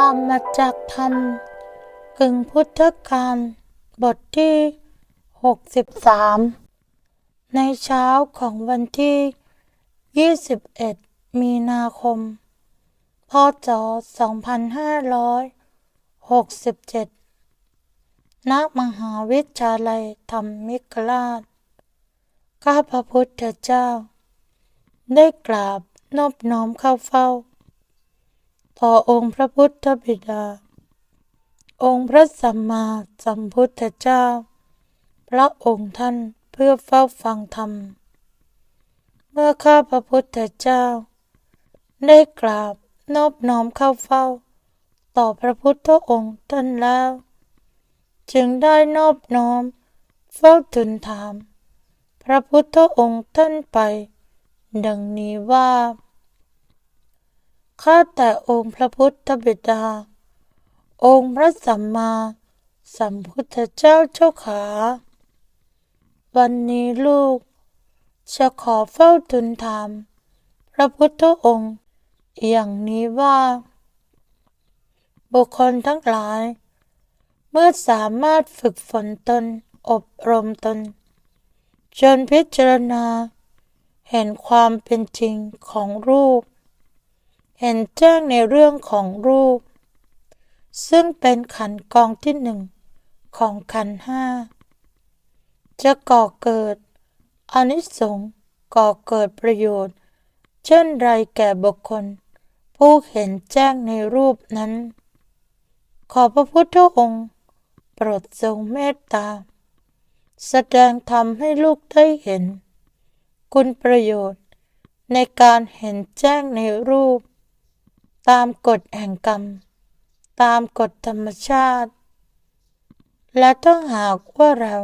ธรรมจากธรรมกึ่งพุทธการบทที่ 63 ในเช้าของวันที่ 21 มีนาคม พศ 2567 ณ มหาวิทยาลัยธรรมิกราช ข้าพระพุทธเจ้า ได้กราบนอบน้อมเข้าเฝ้า ต่อองค์พระพุทธบิดา องค์พระสัมมาสัมพุทธเจ้า พระองค์ท่านเพื่อเฝ้าฟังธรรม เมื่อข้าพระพุทธเจ้า ได้กราบนอบน้อมเข้าเฝ้า ต่อพระพุทธองค์ท่านแล้ว จึงได้นอบน้อม เฝ้าทูลถาม พระพุทธองค์ท่านไป ดังนี้ว่า ข้าแต่องค์พระพุทธบิดา องค์พระสัมมาสัมพุทธเจ้าเจ้าขา วันนี้ลูก จะขอเฝ้าทูลถาม พระพุทธองค์ อย่างนี้ว่า บุคคลทั้งหลาย เมื่อสามารถฝึกฝนตนอบรมตน จนพิจารณา เห็นความเป็นจริงของรูป เห็นแจ้งในเรื่องของรูป ซึ่งเป็นขันกองที่หนึ่งของขันห้า จะก่อเกิดอนิสงส์ก่อเกิดประโยชน์ เช่นไรแก่บุคคล ผู้เห็นแจ้งในรูปนั้น ขอพระพุทธองค์ โปรดทรงเมตตา แสดงธรรมให้ลูกได้เห็น คุณประโยชน์ในการเห็นแจ้งในรูป ตามกฎแห่งกรรม ตามกฎธรรมชาติ และถ้าหากว่าเรา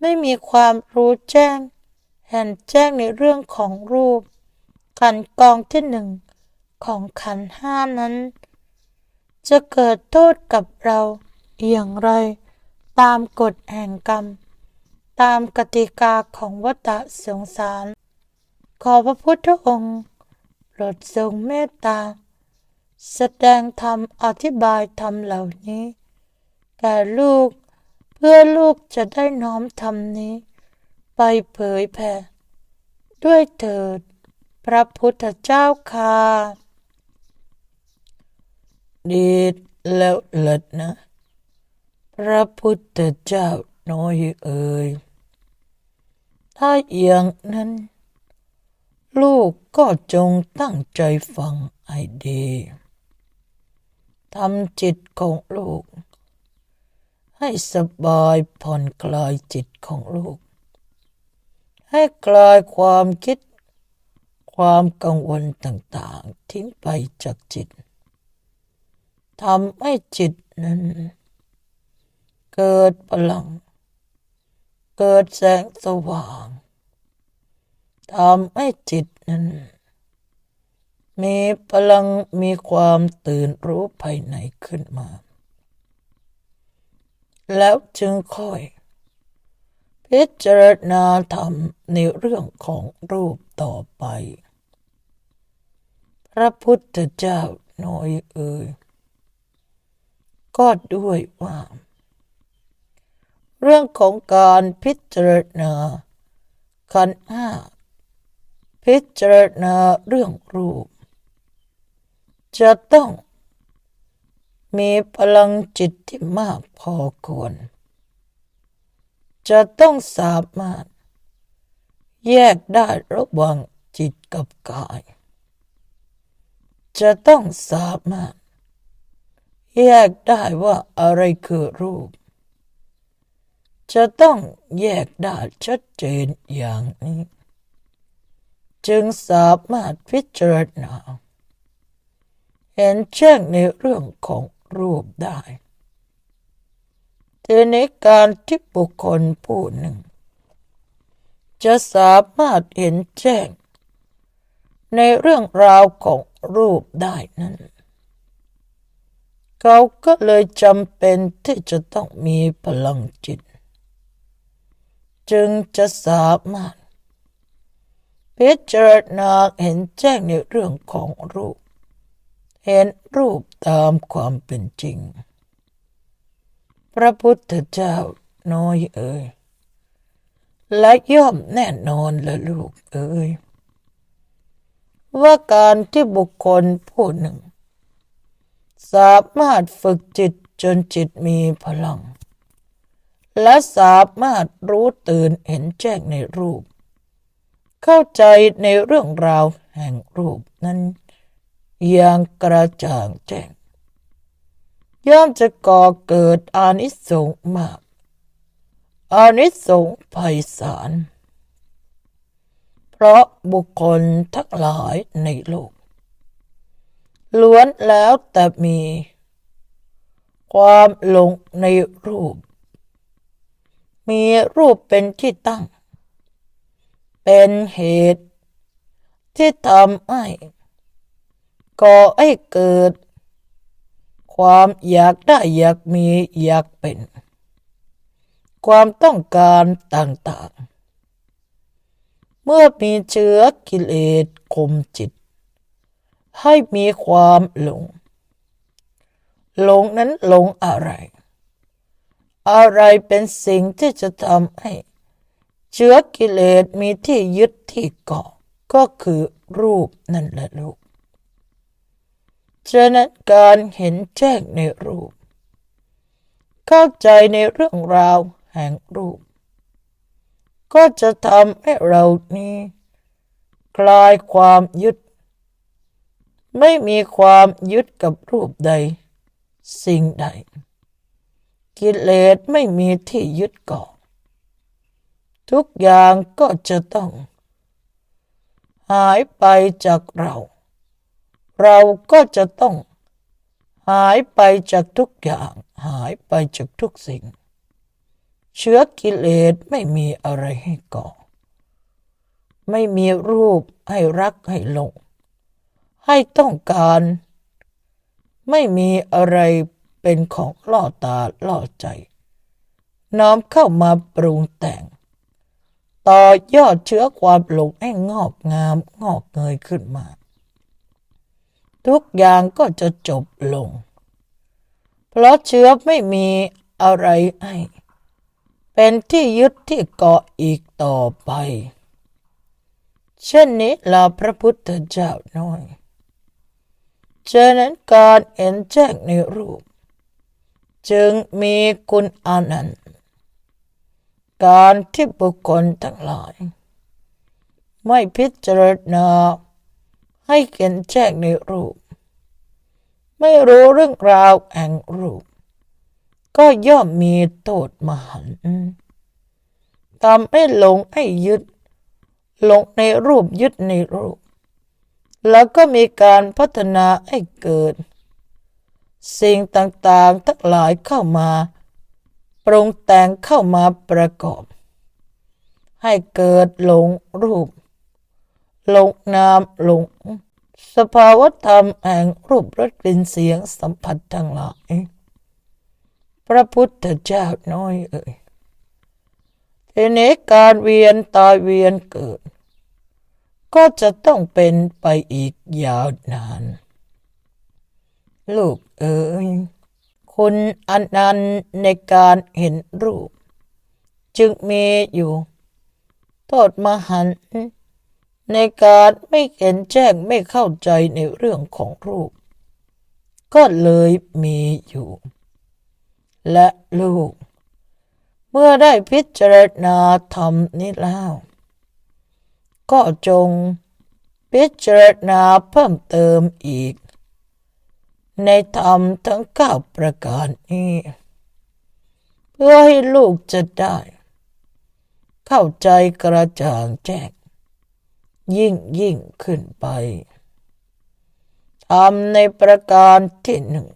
ไม่มีความรู้แจ้ง เห็นแจ้งในเรื่องของรูป ขันกองที่หนึ่งของขันห้านั้น จะเกิดโทษกับเราอย่างไร ตามกฎแห่งกรรม ตามกติกาของวัฏสงสาร ขอพระพุทธองค์โปรดทรงเมตตา แสดงธรรมอธิบายธรรมเหล่านี้ แก่ลูกเพื่อลูกจะได้น้อมธรรมนี้ ไปเผยแผ่ ด้วยเถิด พระพุทธเจ้าค่ะดีแล้วเลิศนะ พระพุทธเจ้าน้อยเอ่ยถ้าอย่างนั้น ลูกก็จงตั้งใจฟังให้ดี ทำจิตของลูก ให้สบายผ่อนคลายจิตของลูก ให้คลายความคิด ความกังวลต่างๆ ทิ้งไปจากจิตทำให้จิตนั้น เกิดพลัง เกิดแสงสว่างทำให้จิตนั้น มีพลังมีความตื่นรู้ภายในขึ้นมา แล้วจึงค่อย พิจารณาธรรมในเรื่องของรูปต่อไป พระพุทธเจ้าน้อยเอ่ยก็ด้วยว่า เรื่องของการพิจารณาขันห้าพิจารณาเรื่องรูป จะต้องมีพลังจิตที่มากพอควร จะต้องสามารถ แยกได้ระหว่างจิตกับกาย จะต้องสามารถ แยกได้ว่าอะไรคือรูป จะต้องแยกได้ชัดเจนอย่างนี้ จึงสามารถพิจารณา เห็นแจ้งในเรื่องของรูปได้แต่ในการที่บุคคลผู้หนึ่ง จะสามารถเห็นแจ้ง ในเรื่องราวของรูปได้นั้น เขาก็เลยจำเป็นที่จะต้องมีพลังจิต จึงจะสามารถพิจารณาเห็นแจ้งในเรื่องของรูป เห็นรูปตามความเป็นจริง พระพุทธเจ้าน้อยเอ่ยและย่อมแน่นอนละลูกเอ่ยว่าการที่บุคคลผู้หนึ่ง สามารถฝึกจิตจนจิตมีพลัง และสามารถรู้ตื่นเห็นแจ้งในรูป เข้าใจในเรื่องราวแห่งรูปนั้น อย่างกระจ่างแจ้ง ย่อมจะก่อเกิดอานิสงส์มาก อานิสงส์ไพศาล เพราะบุคคลทั้งหลายในโลก ล้วนแล้วแต่มี ความหลงในรูป มีรูปเป็นที่ตั้ง เป็นเหตุที่ทำให้ ก่อให้เกิด ความอยากได้อยากมีอยากเป็น ความต้องการต่างๆ เมื่อมีเชื้อกิเลสคมจิต ให้มีความหลง หลงนั้นหลงอะไร อะไรเป็นสิ่งที่จะทำให้ เชื้อกิเลสมีที่ยึดที่เกาะก็คือรูปนั่นแหละลูก ฉะนั้นการเห็นแจ้งในรูป เข้าใจในเรื่องราวแห่งรูป ก็จะทำให้เรานี้คลายความยึด ไม่มีความยึดกับรูปใด สิ่งใด กิเลสไม่มีที่ยึดเกาะทุกอย่างก็จะต้อง หายไปจากเรา เราก็จะต้องหายไปจากทุกอย่าง หายไปจากทุกสิ่ง เชื้อกิเลสไม่มีอะไรให้เกาะไม่มีรูปให้รักให้หลง ให้ต้องการ ไม่มีอะไรเป็นของล่อตาล่อใจ น้อมเข้ามาปรุงแต่ง ต่อยอดเชื้อความหลงให้งอกงามงอกเงยขึ้นมา ทุกอย่างก็จะจบลง เพราะเชื้อไม่มีอะไรให้เป็นที่ยึดที่เกาะอีกต่อไป เช่นนี้ลาพระพุทธเจ้าน้อยฉะนั้นการเห็นแจ้งในรูป จึงมีคุณอานันต์การที่บุคคลทั้งหลาย ไม่พิจารณา ให้เห็นแจ้งในรูป ไม่รู้เรื่องราวแห่งรูป ก็ย่อมมีโทษมหันต์ทำให้หลงให้ยึด หลงในรูปยึดในรูป แล้วก็มีการพัฒนาให้เกิด สิ่งต่างๆทั้งหลายเข้ามา ปรุงแต่งเข้ามาประกอบ ให้เกิดหลงรูป หลงนามหลง สภาวธรรมแห่งรูปรสกลิ่นเสียงสัมผัสทั้งหลาย พระพุทธเจ้าน้อยเอ่ยทีนี้การเวียนตายเวียนเกิด ก็จะต้องเป็นไปอีกยาวนาน ลูกเอ๋ยคุณอันนันต์ในการเห็นรูป จึงมีอยู่ โทษมหันต์ ในการไม่เห็นแจ้งไม่เข้าใจในเรื่องของรูป ก็เลยมีอยู่ และลูก เมื่อได้พิจารณาธรรมนี้แล้ว ก็จงพิจารณาเพิ่มเติมอีก ในธรรมทั้งเก้าประการนี้ เพื่อให้ลูกจะได้ เข้าใจกระจ่างแจ้ง ยิ่งยิ่งขึ้นไปทำในประการที่หนึ่ง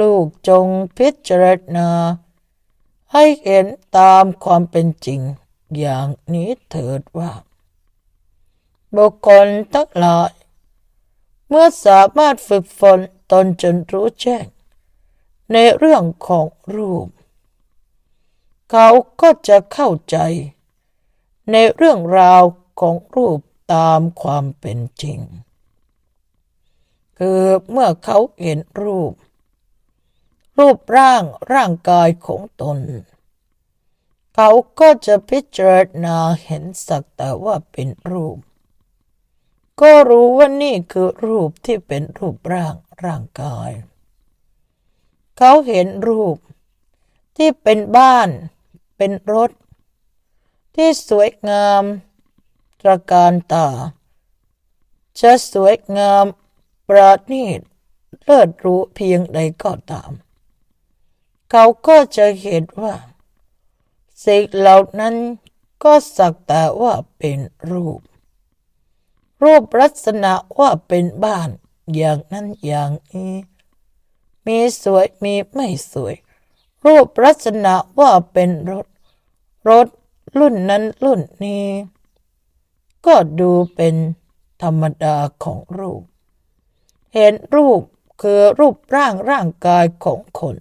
ลูกจงพิจารณา ให้เห็นตามความเป็นจริงอย่างนี้เถิดว่า บุคคลทั้งหลาย เมื่อสามารถฝึกฝนตนจนรู้แจ้ง ในเรื่องของรูป เขาก็จะเข้าใจ ในเรื่องราว ของรูปตามความเป็นจริง คือเมื่อเขาเห็นรูป รูปร่างร่างกายของตน เขาก็จะพิจารณาเห็นสักแต่ว่าเป็นรูป ก็รู้ว่านี่คือรูปที่เป็นรูปร่างร่างกาย เขาเห็นรูปที่เป็นบ้าน เป็นรถ ที่สวยงาม ตระการตา จะสวยงามประณีตเลิศรู้เพียงใดก็ตาม เขาก็จะเห็นว่าสิ่งเหล่านั้นก็สักแต่ว่าเป็นรูป รูปลักษณะว่าเป็นบ้านอย่างนั้นอย่างนี้ มีสวยมีไม่สวย รูปลักษณะว่าเป็นรถ รถรุ่นนั้นรุ่นนี้ ก็ดูเป็นธรรมดาของรูป เห็นรูปคือรูปร่างร่างกายของคน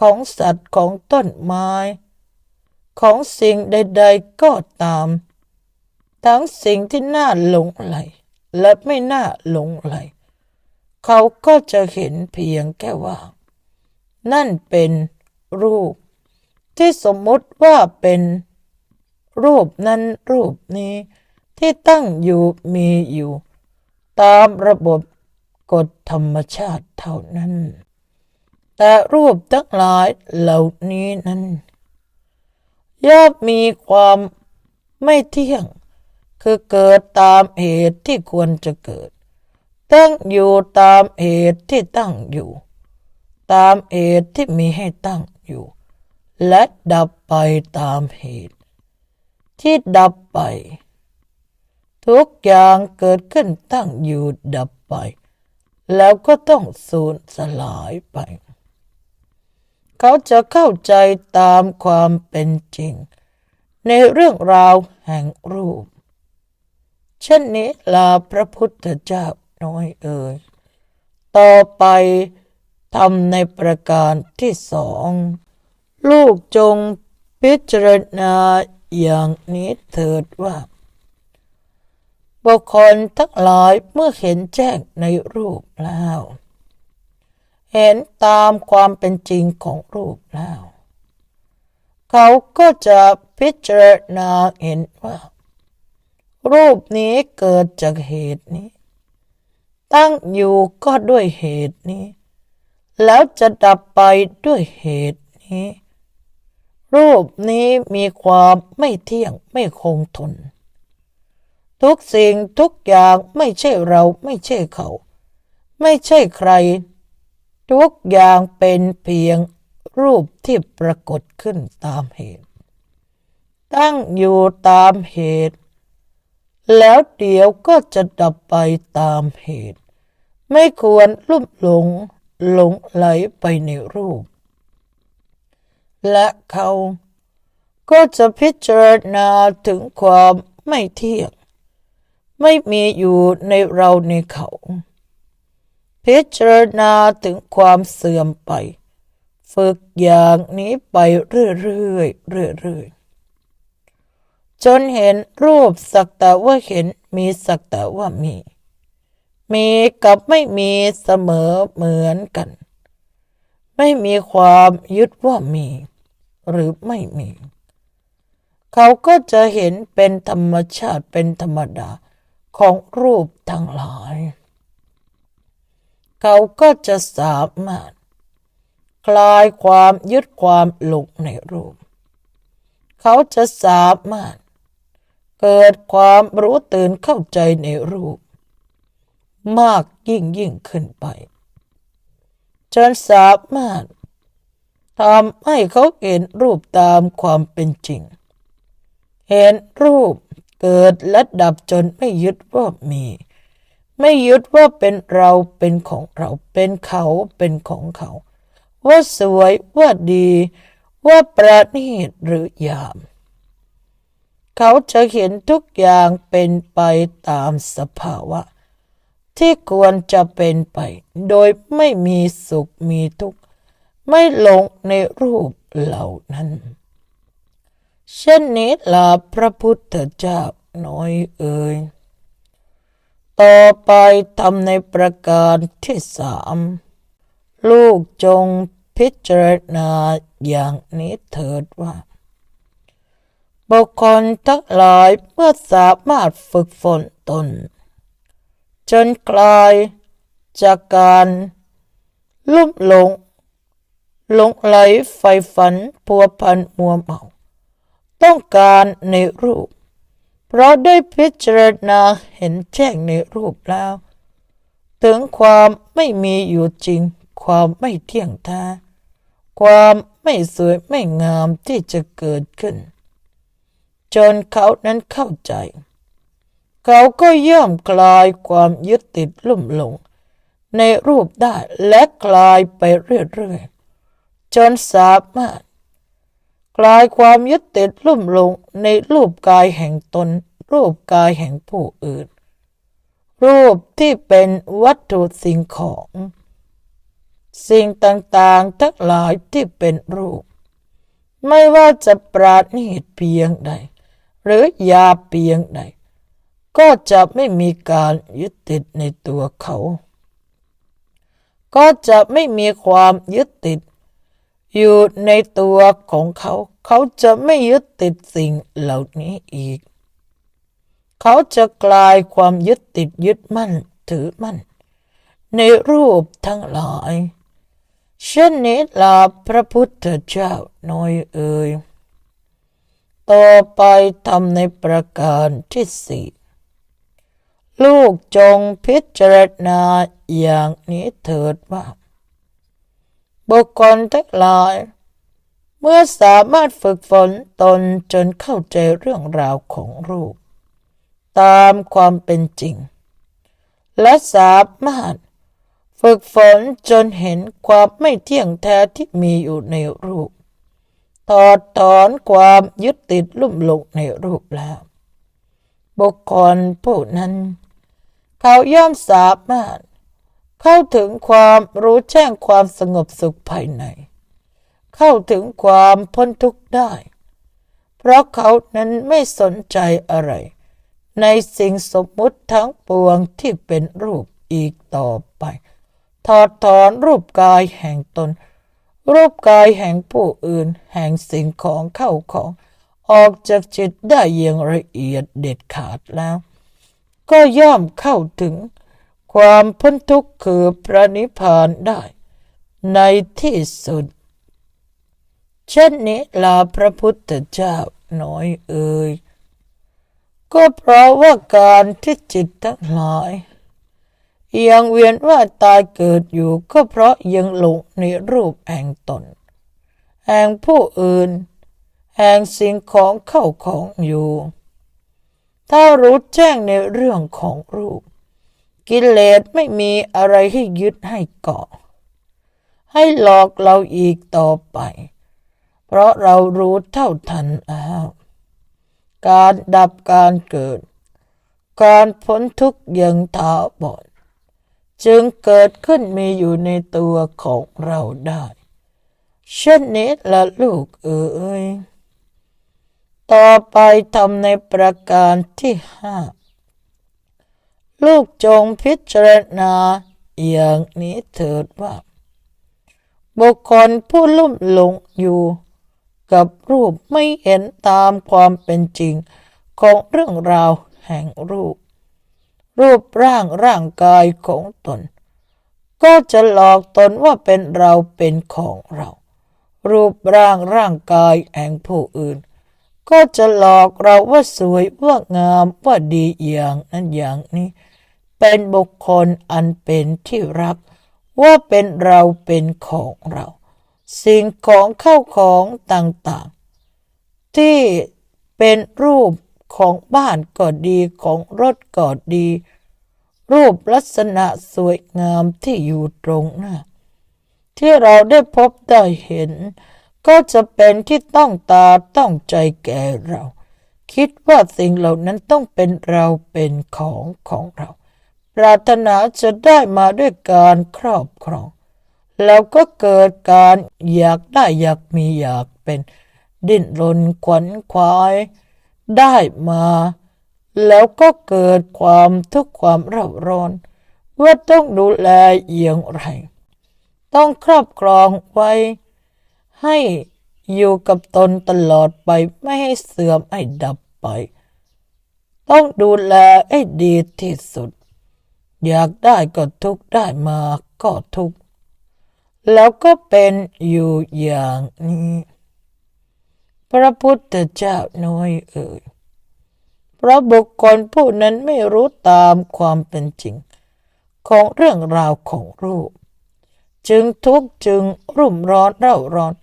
ของสัตว์ของต้นไม้ ของสิ่งใด ๆ ก็ตาม ทั้งสิ่งที่น่าหลงไหล และไม่น่าหลงไหล เขาก็จะเห็นเพียงแค่ว่า นั่นเป็นรูป ที่สมมติว่าเป็นรูปนั้นรูปนี้ ที่ตั้งอยู่มีอยู่ ตามระบบกฎธรรมชาติเท่านั้น แต่รูปทั้งหลายเหล่านี้นั้นย่อมมีความไม่เที่ยง คือเกิดตามเหตุที่ควรจะเกิด ตั้งอยู่ตามเหตุที่ตั้งอยู่ ตามเหตุที่มีให้ตั้งอยู่ และดับไปตามเหตุ ที่ดับไป ทุกอย่างเกิดขึ้นตั้งอยู่ดับไป แล้วก็ต้องสูญสลายไป เขาจะเข้าใจตามความเป็นจริง ในเรื่องราวแห่งรูป เช่นนี้ลาพระพุทธเจ้าน้อยเอ่ยต่อไปทำในประการที่สอง ลูกจงพิจารณาอย่างนี้เถิดว่า บุคคลทั้งหลายเมื่อเห็นแจ้งในรูปแล้ว เห็นตามความเป็นจริงของรูปแล้ว เขาก็จะพิจารณาเห็นว่า รูปนี้เกิดจากเหตุนี้ ตั้งอยู่ก็ด้วยเหตุนี้ แล้วจะดับไปด้วยเหตุนี้ รูปนี้มีความไม่เที่ยงไม่คงทน ทุกสิ่งทุกอย่างไม่ใช่เราไม่ใช่เขา ไม่ใช่ใคร ทุกอย่างเป็นเพียงรูปที่ปรากฏขึ้นตามเหตุ ตั้งอยู่ตามเหตุ แล้วเดี๋ยวก็จะดับไปตามเหตุ ไม่ควรลุ่มหลงหลงไหลไปในรูป และเขาก็จะพิจารณาถึงความไม่เที่ยง ไม่มีอยู่ในเราในเขา พิจารณาถึงความเสื่อมไป ฝึกอย่างนี้ไปเรื่อยๆเรื่อยๆจนเห็นรูปสักแต่ว่าเห็นมีสักแต่ว่ามี มีกับไม่มีเสมอเหมือนกัน ไม่มีความยึดว่ามี หรือไม่มี เขาก็จะเห็นเป็นธรรมชาติเป็นธรรมดา ของรูปทั้งหลาย เขาก็จะสามารถ คลายความยึดความหลงในรูป เขาจะสามารถ เกิดความรู้ตื่นเข้าใจในรูป มากยิ่งยิ่งขึ้นไปจนสามารถทำให้เขาเห็นรูปตามความเป็นจริง เห็นรูป เกิดและดับจนไม่ยึดว่ามี ไม่ยึดว่าเป็นเราเป็นของเรา เป็นเขาเป็นของเขา ว่าสวยว่าดี ว่าประณีตหรือหยาม เขาจะเห็นทุกอย่างเป็นไปตามสภาวะ ที่ควรจะเป็นไป โดยไม่มีสุขมีทุกข์ไม่หลงในรูปเหล่านั้น เช่นนี้ลาพระพุทธเจ้าน้อยเอ่ย ต่อไปทำในประการที่สาม ลูกจงพิจารณาอย่างนี้เถิดว่า บุคคลทั้งหลายเมื่อสามารถฝึกฝนตน จนกลายจากการลุ่มหลงหลงไหลไฟฝันพัวพันมัวเมา ต้องการในรูป เพราะได้พิจารณาเห็นแจ้งในรูปแล้ว ถึงความไม่มีอยู่จริง ความไม่เที่ยงแท้ความไม่สวยไม่งามที่จะเกิดขึ้น จนเขานั้นเข้าใจ เขาก็ย่อมคลายความยึดติดลุ่มหลง ในรูปได้และคลายไปเรื่อยๆ จนสามารถ ลายความยึดติดลุ่มลงในรูปกายแห่งตน รูปกายแห่งผู้อื่น รูปที่เป็นวัตถุสิ่งของ สิ่งต่างๆทั้งหลายที่เป็นรูป ไม่ว่าจะปราณีตเพียงใด หรือยาเพียงใด ก็จะไม่มีการยึดติดในตัวเขา ก็จะไม่มีความยึดติด อยู่ในตัวของเขา เขาจะไม่ยึดติดสิ่งเหล่านี้อีก เขาจะกลายความยึดติดยึดมั่นถือมั่น ในรูปทั้งหลายเช่นนี้ลาพระพุทธเจ้าน้อยเอ่ยต่อไปทำในประการที่สี่ลูกจงพิจารณาอย่างนี้เถิดว่า บุคคลทั้งหลาย เมื่อสามารถฝึกฝนตนจนเข้าใจเรื่องราวของรูป ตามความเป็นจริง และสามารถฝึกฝนจนเห็นความไม่เที่ยงแท้ที่มีอยู่ในรูป ถอดถอนความยึดติดลุ่มหลงในรูปแล้ว บุคคลผู้นั้น เขาย่อมสามารถ เข้าถึงความรู้แจ้งความสงบสุขภายใน เข้าถึงความพ้นทุกข์ได้ เพราะเขานั้นไม่สนใจอะไร ในสิ่งสมมุติทั้งปวงที่เป็นรูปอีกต่อไปถอดถอนรูปกายแห่งตน รูปกายแห่งผู้อื่น แห่งสิ่งของเข้าของ ออกจากจิตได้อย่างละเอียดเด็ดขาดแล้ว ก็ย่อมเข้าถึง ความพ้นทุกข์คือพระนิพพานได้ ในที่สุด เช่นนี้ลาพระพุทธเจ้าน้อยเอ่ยก็เพราะว่าการที่จิตทั้งหลายยังเวียนว่าตายเกิดอยู่ก็เพราะยังหลงในรูปแห่งตน แห่งผู้อื่น แห่งสิ่งของเข้าของอยู่ ถ้ารู้แจ้งในเรื่องของรูป กิเลสไม่มีอะไรให้ยึดให้เกาะ ให้หลอกเราอีกต่อไป เพราะเรารู้เท่าทันแล้วการดับการเกิด การพ้นทุกข์ย่างถาวรจึงเกิดขึ้นมีอยู่ในตัวของเราได้ เช่นนี้ละลูกเอ๋ยต่อไปทำในประการที่ห้า ลูกจงพิจารณาอย่างนี้เถิดว่า บุคคลผู้ลุ่มหลงอยู่ กับรูปไม่เห็นตามความเป็นจริงของเรื่องราวแห่งรูป รูปร่างร่างกายของตน ก็จะหลอกตนว่าเป็นเราเป็นของเรา รูปร่างร่างกายแห่งผู้อื่น ก็จะหลอกเราว่าสวยว่างามว่าดีอย่างนั้นอย่างนี้ เป็นบุคคลอันเป็นที่รัก ว่าเป็นเราเป็นของเรา สิ่งของเข้าของต่างๆ ที่เป็นรูปของบ้านก็ดีของรถก็ดี รูปลักษณะสวยงามที่อยู่ตรงหน้า ที่เราได้พบได้เห็น ก็จะเป็นที่ต้องตาต้องใจแก่เรา คิดว่าสิ่งเหล่านั้นต้องเป็นเราเป็นของของเรา ปรารถนาจะได้มาด้วยการครอบครอง แล้วก็เกิดการอยากได้อยากมีอยากเป็น ดิ้นรนขวัญควาย ได้มา แล้วก็เกิดความทุกข์ความเร่าร้อน ว่าต้องดูแลอย่างไร ต้องครอบครองไว้ ให้อยู่กับตนตลอดไปไม่ให้เสื่อมให้ดับไป ต้องดูแลให้ดีที่สุด อยากได้ก็ทุกได้มาก็ทุก แล้วก็เป็นอยู่อย่างนี้ พระพุทธเจ้าน้อยเอ่ยเพราะบุคคลผู้นั้นไม่รู้ตามความเป็นจริง ของเรื่องราวของรูป จึงทุกข์จึงรุ่มร้อนเร่าร้อน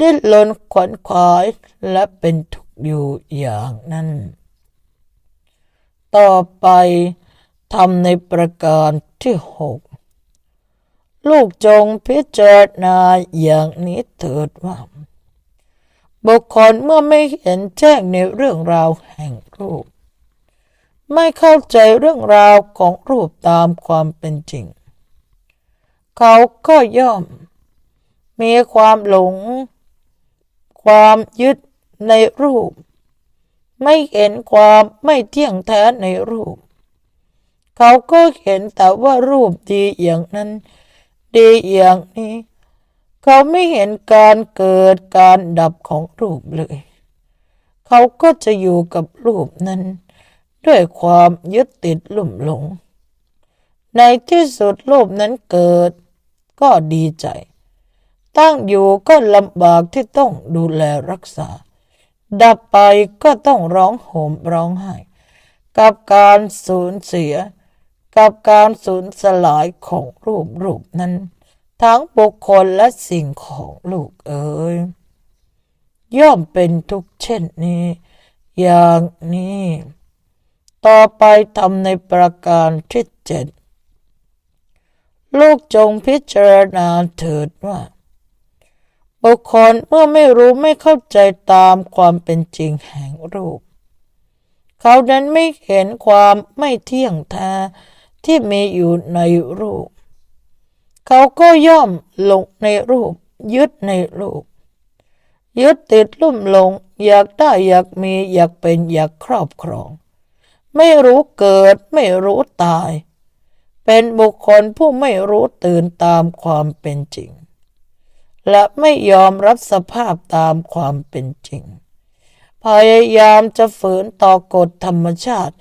ดิ้นรนขวนขวายและเป็นทุกข์อยู่อย่างนั้น ต่อไป ทำในประการที่หกลูกจงพิจารณาอย่างนี้เถิดว่า บุคคลเมื่อไม่เห็นแจ้งในเรื่องราวแห่งรูป ไม่เข้าใจเรื่องราวของรูปตามความเป็นจริง เขาก็ย่อม มีความหลง ความยึดในรูป ไม่เห็นความไม่เที่ยงแท้ในรูป เขาก็เห็นแต่ว่ารูปดีอย่างนั้น ดีอย่างนี้ เขาไม่เห็นการเกิดการดับของรูปเลย เขาก็จะอยู่กับรูปนั้น ด้วยความยึดติดลุ่มหลง ในที่สุดรูปนั้นเกิด ก็ดีใจ ตั้งอยู่ก็ลำบากที่ต้องดูแลรักษา ดับไปก็ต้องร้องโหมร้องไห้กับการสูญเสีย กับการสูญสลายของรูปรูปนั้น ทั้งบุคคลและสิ่งของลูกเอ๋ยย่อมเป็นทุกเช่นนี้ อย่างนี้ ต่อไปทำในประการที่เจ็ดลูกจงพิจารณาเถิดว่า บุคคลเมื่อไม่รู้ไม่เข้าใจตามความเป็นจริงแห่งรูป เขานั้นไม่เห็นความไม่เที่ยงแท้ ที่มีอยู่ในรูป เขาก็ย่อมหลงในรูป ยึดในรูป ยึดติดลุ่มหลง อยากได้อยากมีอยากเป็นอยากครอบครอง ไม่รู้เกิดไม่รู้ตาย เป็นบุคคลผู้ไม่รู้ตื่นตามความเป็นจริง และไม่ยอมรับสภาพตามความเป็นจริงพยายามจะฝืนต่อกฎธรรมชาติ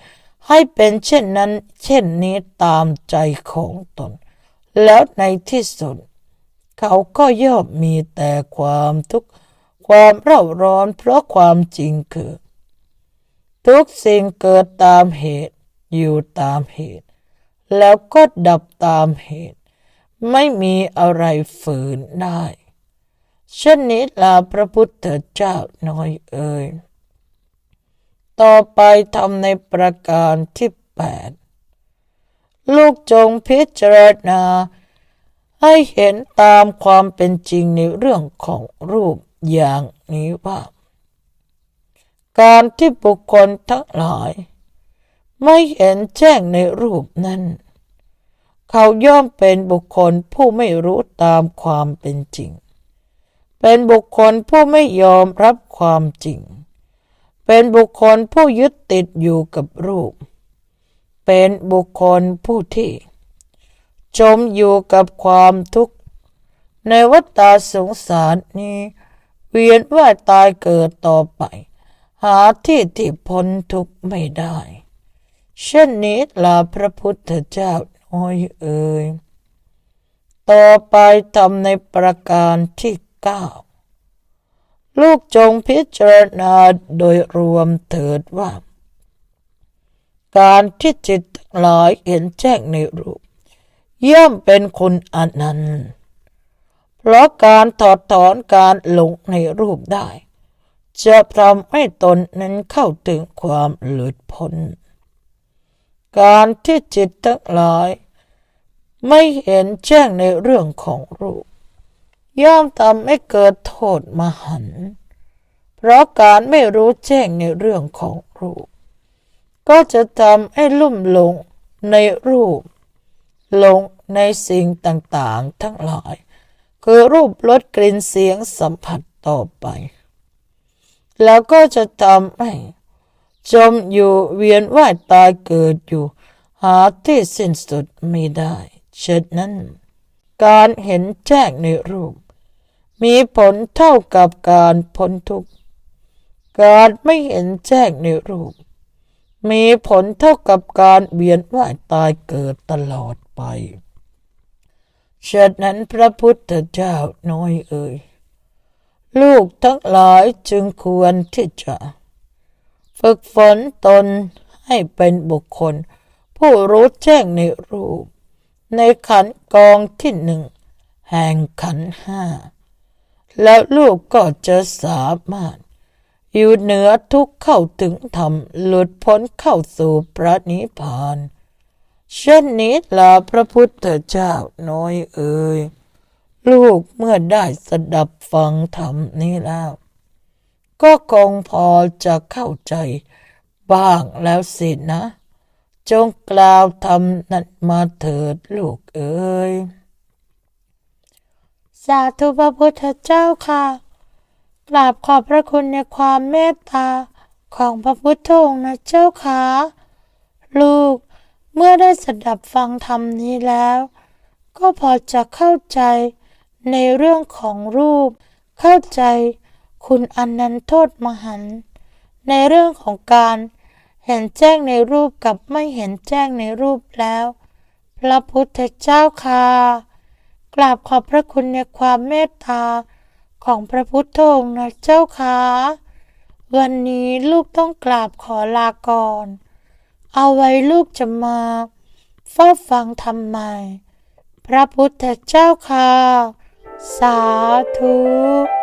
ให้เป็นเช่นนั้นเช่นนี้ตามใจของตน แล้วในที่สุด เขาก็ย่อมมีแต่ความทุกข์ความเร่าร้อนเพราะความจริงคือ ทุกสิ่งเกิดตามเหตุอยู่ตามเหตุ แล้วก็ดับตามเหตุ ไม่มีอะไรฝืนได้เช่นนี้ลาพระพุทธเจ้าน้อยเอ่ย ต่อไปทำในประการที่แปดลูกจงพิจารณา ให้เห็นตามความเป็นจริงในเรื่องของรูปอย่างนี้ว่า การที่บุคคลทั้งหลาย ไม่เห็นแจ้งในรูปนั้น เขาย่อมเป็นบุคคลผู้ไม่รู้ตามความเป็นจริง เป็นบุคคลผู้ไม่ยอมรับความจริง เป็นบุคคลผู้ยึดติดอยู่กับรูป เป็นบุคคลผู้ที่ จมอยู่กับความทุกข์ ในวัฏฏะสงสารนี้ เวียนว่ายตายเกิดต่อไป หาที่ที่พ้นทุกข์ไม่ได้ เช่นนี้ลาพระพุทธเจ้าน้อยเอ่ยต่อไปทำในประการที่เก้า ลูกจงพิจารณาโดยรวมเถิดว่า การที่จิตทั้งหลายเห็นแจ้งในรูป ย่อมเป็นคุณอนันต์ เพราะการถอดถอนการหลงในรูปได้ จะทำให้ตนนั้นเข้าถึงความหลุดพ้น การที่จิตทั้งหลาย ไม่เห็นแจ้งในเรื่องของรูป ย่อมทำให้เกิดโทษมหันเพราะการไม่รู้แจ้งในเรื่องของรูป ก็จะทำให้ลุ่มหลงในรูป หลงในสิ่งต่างๆ ทั้งหลาย คือรูปรสกลิ่นเสียงสัมผัสต่อไป แล้วก็จะทำให้จมอยู่เวียนว่ายตายเกิดอยู่ หาที่สิ้นสุดไม่ได้ เช่นนั้น การเห็นแจ้งในรูป มีผลเท่ากับการพ้นทุกข์การไม่เห็นแจ้งในรูป มีผลเท่ากับการเวียนว่ายตายเกิดตลอดไปฉะนั้นพระพุทธเจ้าน้อยเอ่ยลูกทั้งหลายจึงควรที่จะ ฝึกฝนตนให้เป็นบุคคล ผู้รู้แจ้งในรูป ในขันกองที่หนึ่ง แห่งขันห้า แล้วลูกก็จะสามารถ อยู่เหนือทุกข์เข้าถึงธรรมหลุดพ้นเข้าสู่พระนิพพานเช่นนี้ลาพระพุทธเจ้าน้อยเอ่ยลูกเมื่อได้สดับฟังธรรมนี้แล้ว ก็คงพอจะเข้าใจบ้างแล้วสินะ จงกล่าวธรรมนั้นมาเถิดลูกเอ๋ย สาธุพระพุทธเจ้าค่ะ กราบขอบพระคุณในความเมตตาของพระพุทธองค์นะเจ้าค่ะ ลูกเมื่อได้สดับฟังธรรมนี้แล้ว ก็พอจะเข้าใจในเรื่องของรูป เข้าใจคุณอนันโทษมหัน ในเรื่องของการเห็นแจ้งในรูปกับไม่เห็นแจ้งในรูปแล้ว พระพุทธเจ้าค่ะ กราบขอบพระคุณในความเมตตาของพระพุทธองค์นะเจ้าค่ะ วันนี้ลูกต้องกราบขอลาก่อน เอาไว้ลูกจะมาเฝ้าฟังทำไมพระพุทธเจ้าค่ะ สาธุ